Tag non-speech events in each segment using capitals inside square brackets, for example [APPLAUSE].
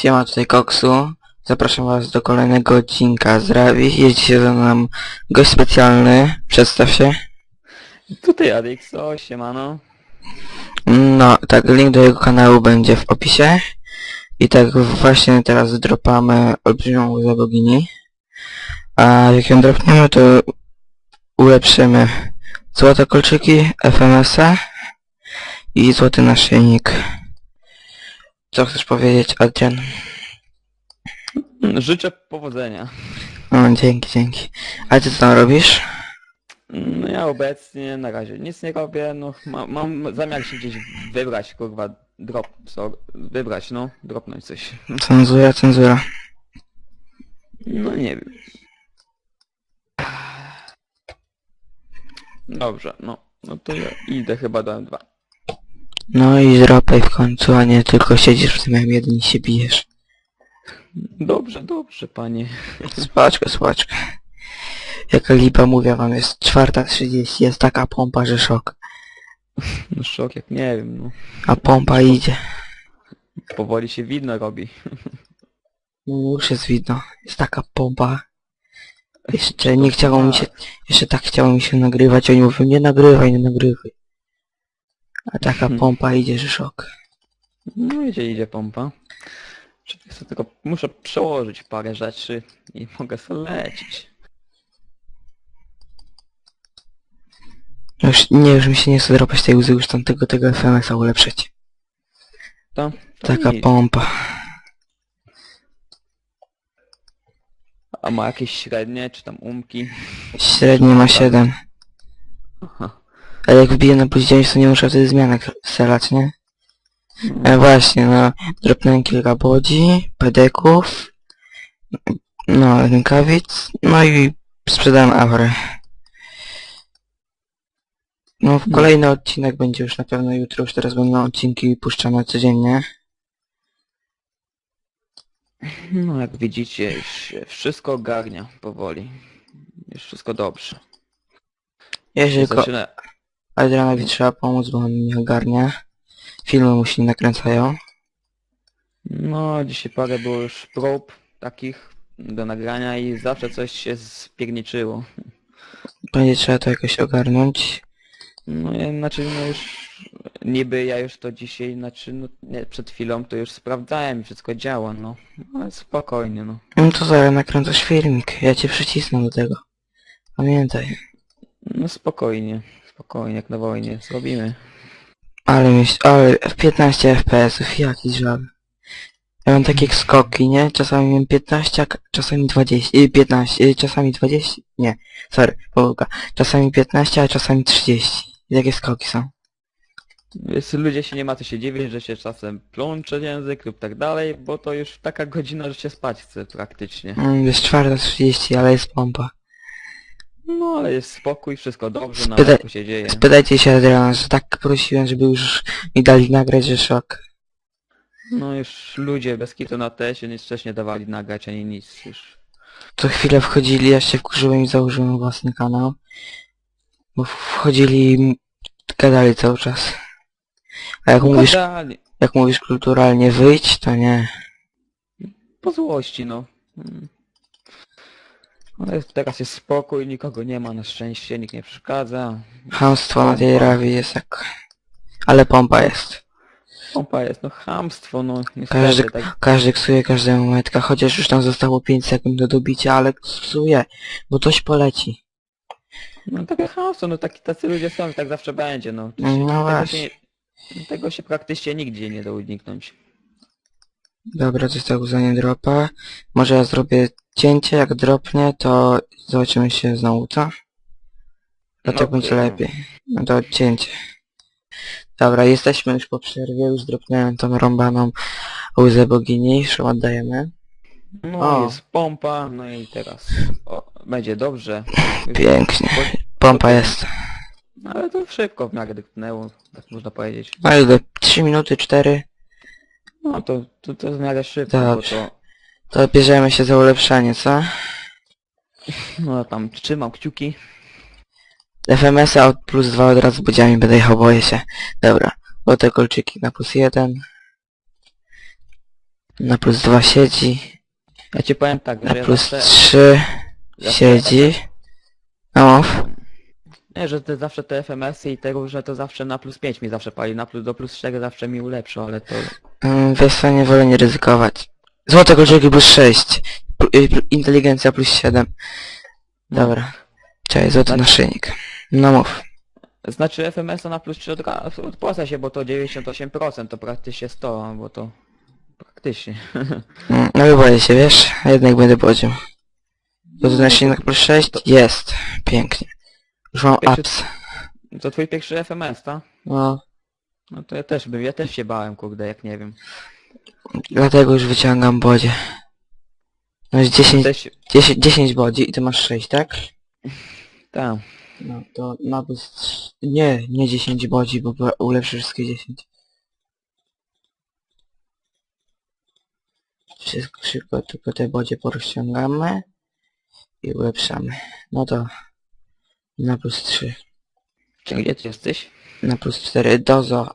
Siema, tutaj Koksu. Zapraszam was do kolejnego odcinka z Ravi. Jeździ się ze mną gość specjalny. Przedstaw się. Tutaj Adixo, siemano. No, tak, link do jego kanału będzie w opisie. I tak właśnie teraz dropamy olbrzymią łzę bogini. A jak ją dropniemy, to ulepszymy złote kolczyki, FMS-a i złoty naszyjnik. Co chcesz powiedzieć, Adrian? Życzę powodzenia. O, dzięki, dzięki. A ty co tam robisz? No ja obecnie na razie nic nie robię, no ma, mam zamiar się gdzieś wybrać, kurwa, drop, co, wybrać, no, dropnąć coś. Cenzura, cenzura. No nie wiem. Dobrze, no, no to ja idę chyba do M2. No i dropaj w końcu, a nie tylko siedzisz w tym M1 i się bijesz. Dobrze, dobrze, panie. Spaczkę, spaczkę. Jaka lipa, mówię wam, jest czwarta trzydzieści, jest taka pompa, że szok. No szok, jak nie wiem, no. A pompa idzie. Powoli się widno robi. No już jest widno. Jest taka pompa. [LAUGHS] Jeszcze nie chciało mi się, jeszcze tak chciało mi się nagrywać, oni mówią, nie nagrywaj, nie nagrywaj. A taka Hmm. pompa idzie, że szok. No idzie, idzie pompa. Sobie tylko muszę przełożyć parę rzeczy i mogę sobie lecieć. Już, nie, już mi się nie chce dropać tej łzy, już tamtego tego FMS-a ulepszyć. To, to Taka nic. pompa. A ma jakieś średnie, czy tam umki? Średnio ma 7. Aha. Ale jak wbiję na plus 9, to nie muszę wtedy zmianek selać, nie? E, właśnie, no, dropnąłem kilka bodzi, pedeków, no, rękawic, no i sprzedałem aurę. No, w kolejny odcinek będzie już na pewno jutro, już teraz będą odcinki puszczane codziennie. No jak widzicie, już się wszystko ogarnia powoli. Już wszystko dobrze. Jeżeli tylko Zaczyna... Adrianowi trzeba pomóc, bo on nie ogarnia. Filmy mu się nie nakręcają. No dzisiaj parę było już prób takich do nagrania i zawsze coś się spierniczyło. Będzie trzeba to jakoś ogarnąć. No ja, znaczy no już niby ja już to dzisiaj, znaczy no nie, przed chwilą to już sprawdzałem i wszystko działa, no. Ale spokojnie, no. No to zaraz nakręcasz filmik, ja cię przycisnę do tego. Pamiętaj. No spokojnie, spokojnie, jak na wojnie, zrobimy. Ale myśl, ale w 15 FPS-ów, jaki żal. Ja mam takie skoki, nie? Czasami mam 15, a k- czasami 20, y, 15, y, czasami 20, nie, sorry, pomyłka. Czasami 15, a czasami 30. I takie skoki są. Więc ludzie się nie ma co się dziwić, że się czasem plącze język lub tak dalej, bo to już taka godzina, że się spać chce praktycznie. Mm, jest 4.30, ale jest pompa. No ale jest spokój, wszystko dobrze, na Spytaj- się dzieje. Spytajcie się Adriana, że tak prosiłem, żeby już mi dali nagrać, że szok. No już ludzie bez kitu na tesie nic wcześniej dawali nagrać ani nic już. Co chwilę wchodzili, ja się wkurzyłem i założyłem własny kanał. Bo wchodzili i m- gadali cały czas. A jak mówisz, Gadali. jak mówisz kulturalnie wyjdź, to nie. Po złości, no. Mm. Ale teraz jest spokój, nikogo nie ma na szczęście, nikt nie przeszkadza. Hamstwo na tej rawie jest jak... Ale pompa jest. Pompa jest, no chamstwo, no niestety Każdy, tak. każdy ksuje każdemu metka, chociaż już tam zostało 5 sekund do dobicia, ale ksuje, bo coś poleci. No takie chamstwo, no taki, tacy ludzie są i tak zawsze będzie, no. No tego, właśnie. się, tego się praktycznie nigdzie nie da uniknąć. Dobra, to tak uznanie dropa. Może ja zrobię cięcie, jak dropnie, to zobaczymy się znowu, co? No tak Okej, będzie no. lepiej. No to cięcie. Dobra, jesteśmy już po przerwie, już dropnąłem tą rąbaną łzę bogini, już oddajemy. No O. jest pompa, no i teraz o, będzie dobrze. [LAUGHS] Pięknie. Po- Pompa jest. Ale to szybko w miarę dotknęło, tak można powiedzieć. No ile? 3 minuty, 4. No to, to, to w miarę szybko, Dobrze. bo to To bierzemy się za ulepszenie, co? [LAUGHS] no tam trzymam kciuki. FMS-a od plus 2 od razu bodziami będę jechał, boję się. Dobra, bo te kolczyki na plus 1. Na plus 2 siedzi. Ja ci powiem tak, Na że ja plus zawsze... 3 zawsze siedzi. No mów. Nie, że te zawsze te FMS-y i te różne to zawsze na plus 5 mi zawsze pali, na plus do plus 4 zawsze mi ulepszył, ale to... Mm, Wiesz co, nie wolę nie ryzykować. Złote kolczyki plus 6. Pl- y, pl- Inteligencja plus 7. Dobra. Czekaj, złoty Znaczy- naszyjnik. No mów. Znaczy FMS-a na plus 3 od razu odpłaca się, bo to 98% to praktycznie 100, bo to... Praktycznie. Mm, No boję się, wiesz? A jednak będę błodził. Złoty naszyjnik plus 6? Jest. Pięknie. Już mam Pierwszy- ups. To twój pierwszy FMS, tak? No. No to ja też bym, ja też się bałem, kurde, jak nie wiem. Dlatego już wyciągam bodzie. No jest 10, Też... 10, 10 bodzi i ty masz 6, tak? [LAUGHS] Tak. No to plus... trz- Nie, nie 10 bodzi, bo była- ulepszy wszystkie 10. Wszystko szybko, tylko te bodzie porozciągamy i ulepszamy. No to na plus 3, Czyli gdzie ty jesteś? na plus 4 dozo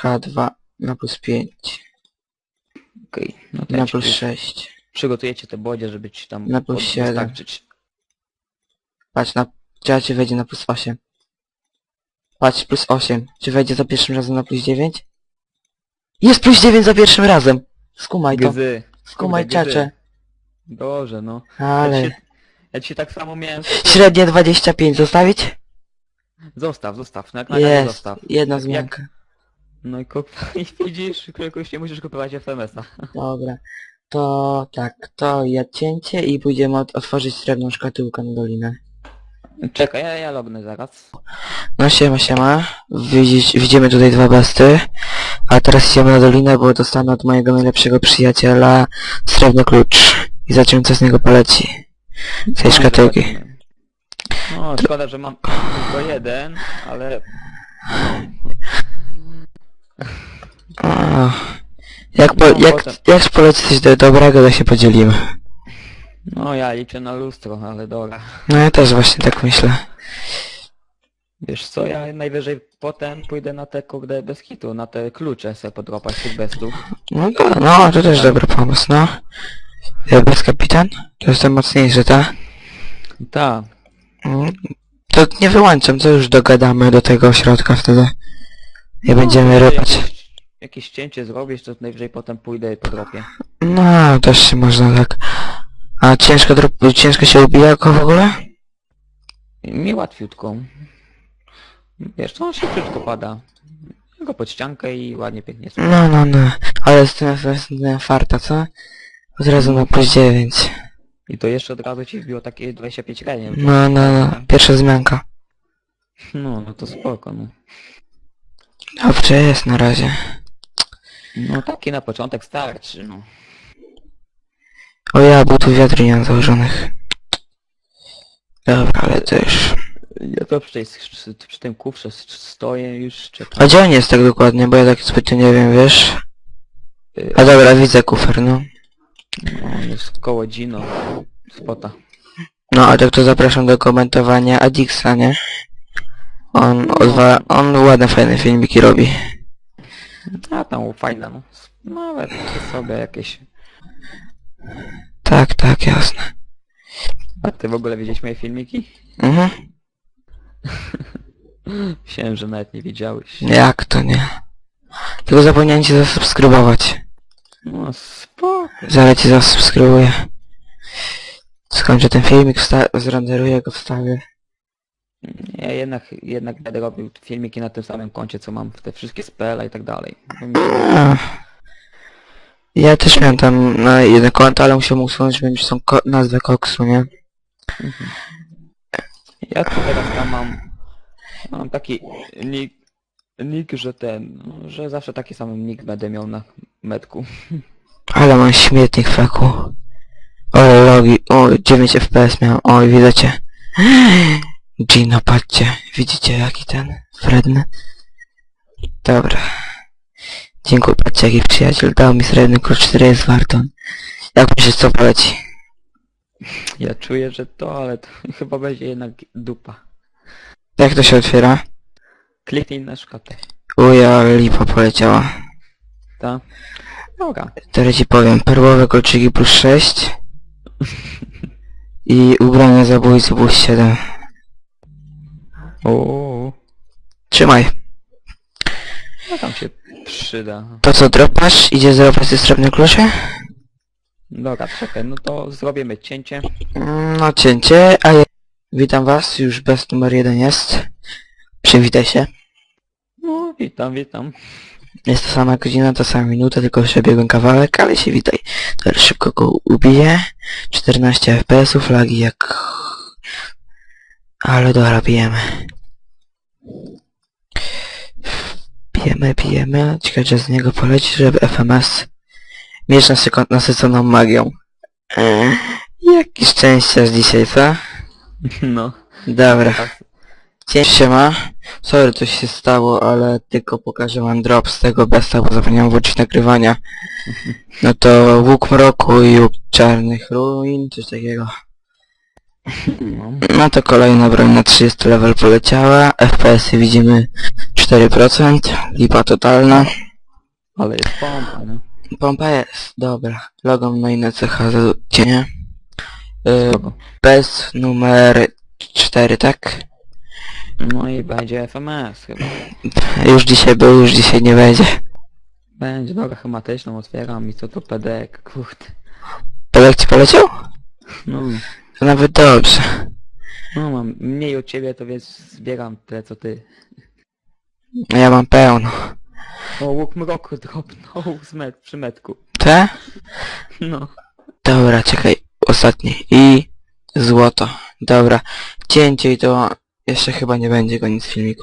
H2 na plus 5, Okej, no to na ja ci plus tu 6. przygotujecie te bodzie, żeby ci tam Na plus siedem. dostarczyć. Patrz na... Czy ci wejdzie na plus 8? Patrz, plus 8. Czy wejdzie za pierwszym razem na plus 9? Jest plus 9 za pierwszym razem! Skumaj to. Gzy. Skumaj Kurde, gzy. czacze. Dobrze, no. Ja Ale... ci, ja ci tak samo miałem... Średnie 25 zostawić? Zostaw, zostaw, na Jest. zostaw. Jedna zmianka. No i kup... [LAUGHS] I widzisz, jakoś nie musisz kupować FMS-a. Dobra. To tak, to ja cięcie i pójdziemy od, otworzyć srebrną szkatułkę na dolinę. Czekaj, ja, ja lognę zaraz. No siema, siema. Widzisz, widzimy tutaj dwa besty. A teraz idziemy na dolinę, bo dostanę od mojego najlepszego przyjaciela srebrny klucz. I zobaczymy co z niego poleci. Z tej No, szkatułki. No, szkoda, że mam tylko jeden, ale... O, Jak, po, No, jak, potem. jak coś do dobrego, to się podzielimy. No, ja liczę na lustro, ale dobra. No ja też właśnie tak myślę. Wiesz co, ja najwyżej potem pójdę na te kurde bez hitu, na te klucze sobie podropać tych bestów. No to, no, to też dobry pomysł, no. Ja bez kapitan? To jestem mocniejszy, tak? Tak. Mm, To nie wyłączam, to już dogadamy do tego ośrodka wtedy. Nie będziemy No, rypać. Jakieś, jakieś cięcie zrobisz, to najwyżej potem pójdę i podrobię. No, też się można tak. A ciężko, drop, ciężko się ubija go w ogóle? Mi łatwiutko. Wiesz, to on szybciutko pada. Go pod ściankę i ładnie, pięknie spada. No, no, no. Ale z tym, z tym farta, co? Od razu na plus 9. I to jeszcze od razu ci wbiło takie 25 reniem. No, no, no. Pierwsza zmianka. No, no to spoko, no. Dobrze jest na razie. No taki na początek starczy, no. O ja, butów wiatru nie mam założonych. Dobra, ale to już... Ja to przy, tej, przy tym kufrze stoję już, A czekam. gdzie on jest tak dokładnie, bo ja tak zbytnio nie wiem, wiesz? A dobra, widzę kufer, no. No, jest koło Gino. Spota. No, a tak to zapraszam do komentowania Adixa, nie? On odwa... on ładne, fajne filmiki robi. A tam fajna, no. Nawet sobie jakieś... Tak, tak, jasne. A ty w ogóle widziałeś moje filmiki? Mhm. [LAUGHS] Myślałem, że nawet nie widziałeś. Jak to nie? Tylko zapomniałem cię zasubskrybować. No spoko. Zaraz cię zasubskrybuję. Skończę ten filmik, zrenderuję go, wstawię. Ja jednak, jednak będę robił filmiki na tym samym koncie, co mam te wszystkie spele i tak dalej. Bo. Ja też miałem tam na jedno konto, ale musiałem usunąć, mieć tą ko- nazwę koksu, nie? Ja tu teraz tam mam... Mam taki nick, nick, że ten... no, Że zawsze taki sam nick będę miał na metku. Ale mam śmietnik feku. O, logi, o, 9 FPS miałem, oj, widzicie? Gino, patrzcie, widzicie jaki ten, wredny? Dobra. Dziękuję, patrzcie jaki przyjaciel dał mi srebrny klucz, który jest warto. Jak myślisz, co poleci? Ja czuję, że to, ale to [LAUGHS] chyba będzie jednak dupa. Jak to się otwiera? Kliknij na szkatę. Uja, lipa poleciała. Ta? Dobra. Teraz ci powiem, perłowe kolczyki plus 6 i ubranie zabójcy plus 7. O, Trzymaj. no tam się przyda. To co, dropasz? Idzie zdrapać te srebrne klucze? Dobra, czekaj, no to zrobimy cięcie. Mm, No cięcie, a ja... Witam was, już bez numer jeden jest. Przywitaj się. No, witam, witam. Jest to sama godzina, ta sama minuta, tylko przebiegłem kawałek, ale się witaj. Teraz szybko go ubiję. 14 FPS-ów, lagi jak... Ale dobra, pijemy. Pijemy, pijemy. Ciekawe, że z niego poleci, żeby FMS mieć nasyko- nasyconą magią. Eee, jaki szczęściarz dzisiaj, co? No. Dobra. Tak. Dzień się ma. Sorry, coś się stało, ale tylko pokażę wam drop z tego besta, bo zapomniałem włączyć nagrywania. No to łuk mroku i łuk czarnych ruin, coś takiego. no. No to kolejna broń na 30 level poleciała. FPS-y widzimy 4%. Lipa totalna. Ale jest pompa, no. Pompa jest, dobra. Logo na inne za cienie. Y, Spoko. bez numer 4, tak? No i będzie FMS chyba. Już dzisiaj był, już dzisiaj nie będzie. Będzie, dobra, schematyczną otwieram i co to pedek, kurde. Pelek ci poleciał? No, To nawet dobrze. no mam mniej od ciebie, to więc zbieram tyle co ty. No Ja mam pełno. O, łuk mroku dropnął [LAUGHS] z met, przy metku. Te? No. Dobra, czekaj. Ostatni. I złoto. Dobra. Cięcie i to jeszcze chyba nie będzie koniec filmiku.